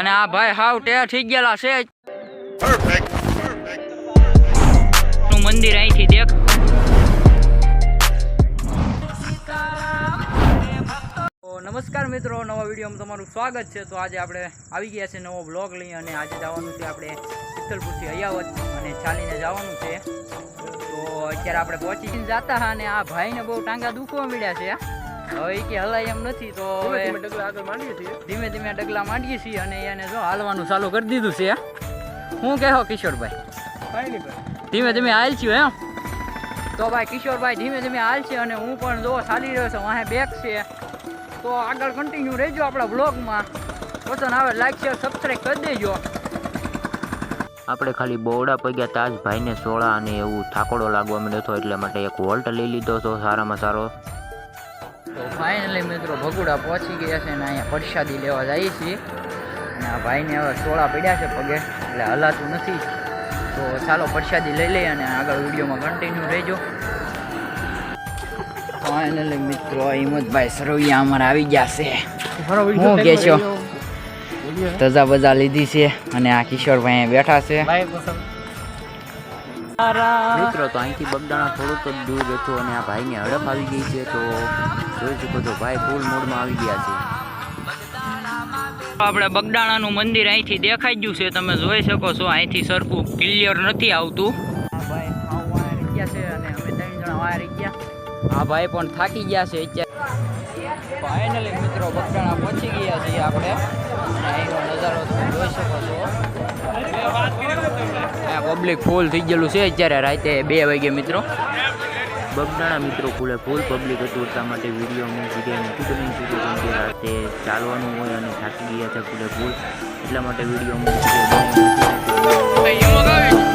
અને આ ભાઈ હાવ ટે થઈ ગયેલા છે. નું મંદિર અહીંથી દેખ. નમસ્કાર મિત્રો નવા વિડીયોમાં તમારું સ્વાગત છે. તો આજે આપણે આવી ગયા છે નવો બ્લોગ લઈ અને આજે જવાનું છે આપણે પિત્તલપુરથી અયાવત અને ચાલીને જવાનું છે. તો અત્યારે આપણે પહોંચી જતા હા અને આ ભાઈને બહુ ટાંગા દુખવા મળ્યા છે. હવે કે હલાય એમ નથી તો હવે ધીમે ધીમે ડગલા માંડીએ છીએ અને એને જો હાલવાનું ચાલુ કરી દીધું છે હું. કહો કિશોરભાઈ? ધીમે ધીમે હાલ છું એમ તો ભાઈ કિશોરભાઈ ધીમે ધીમે હાલ છે અને હું પણ જો ચાલી રહ્યો છું વાહે બેક છે. તો આગળ કન્ટિન્યુ રહેજો આપણા બ્લોગમાં પસંદ આવે લાઈક શેર સબસ્ક્રાઈબ કરી દેજો. આપણે ખાલી બોવડા પગ્યા તાજ ભાઈને સોળા અને એવું થાકોડો લાગવા માંડ્યો હતો એટલે માટે એક વોલ્ટ લઈ લીધો હતો સારામાં સારો. તો ફાઇનલી મિત્રો ભગુડા પહોંચી ગયા છે અને અહીંયા પ્રસાદી લેવા જઈએ છીએ અને આ ભાઈને હવે સોળા પડ્યા છે પગે એટલે હલાતું નથી. તો ચાલો પ્રસાદી લઈ લઈએ અને આગળ વિડીયોમાં કન્ટિન્યુ રહેજો. ફાઇનલી મિત્રો હિંમતભાઈ સરવૈયા અમારે આવી ગયા છે. હું કે છો? તજા બજા લીધી છે અને આ કિશોરભાઈ બેઠા છે. મિત્રો તો અહીંથી બગદાણા થોડુંક જ દૂર હતું અને આ ભાઈને હડપ આવી ગઈ છે તો જોઈ શકો છો ભાઈ ફૂલ મૂડમાં આવી ગયા છે. આપણે બગડાણાનું મંદિર અહીંથી દેખાઈ ગયું છે તમે જોઈ શકો છો અહીંથી સરખું ક્લિયર નથી આવતું. આ ભાઈ હાવ વાયા રહી ગયા છે અને અમે ત્રણ જણા વાયા રહી ગયા. આ ભાઈ પણ થાકી ગયા છે અત્યારે. ફાઇનલી મિત્રો બગડાણા પહોંચી ગયા છીએ આપણે. અહીંનો નજારો તમે જોઈ શકો છો. પબ્લિક ફૂલ થઈ ગયેલું છે. અત્યારે રાતે બે વાગે મિત્રો. બગદાણા મિત્રો ફૂલે ફૂલ પબ્લિક હતું. એટલા માટે વીડિયો હું જગ્યાએ નથી બની શકું કેમ કે રાતે ચાલવાનું હોય અને થાકી ગયા છે ફૂલે ફૂલ એટલા માટે વીડિયો મેં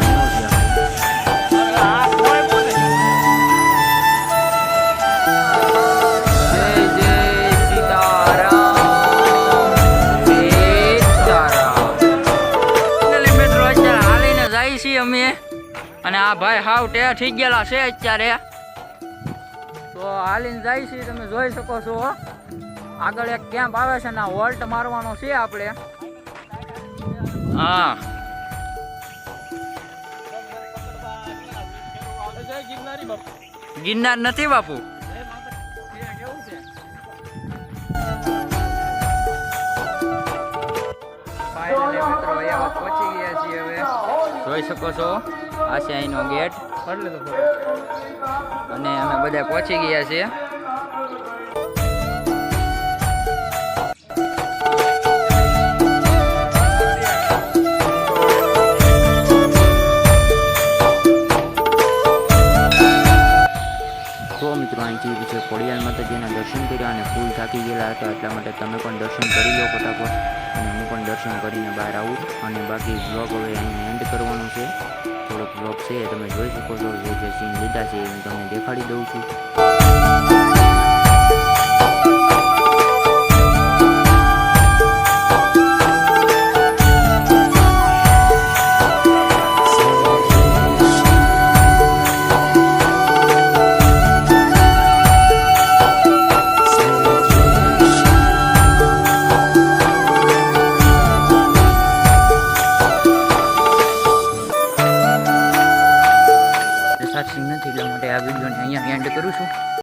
અને આ ભાઈ હાવ ટે થઈ ગયેલા છે અત્યારે. તો હાલીને જાય છે તમે જોઈ શકો છો. આગળ એક કેમ્પ આવે છે ને વોલ્ટ મારવાનો છે આપણે. હા. ગિરનાર નથી બાપુ. મિત્રો અહીંયા પહોંચી ગયા છીએ હવે. જોઈ શકો છો. આ છે અહીંનો ગેટ. અને અમે બધા પહોંચી ગયા છીએ. અહીંથી પછી ખોડિયાર માતાજીના દર્શન કર્યા અને ફૂલ થાકી ગયેલા હતા, એટલા માટે તમે પણ દર્શન કરી લો ફટાફટ. અને હું પણ દર્શન કરીને બહાર આવું. અને બાકી બ્લોગ હવે અહીં એન્ડ કરવાનું છે. બ્લોક છે તમે જોઈ શકો છો, જે સીન લીધા છે હું તમને દેખાડી દઉં છું. આ વિડીયોને અહીંયા એન્ડ કરું છું.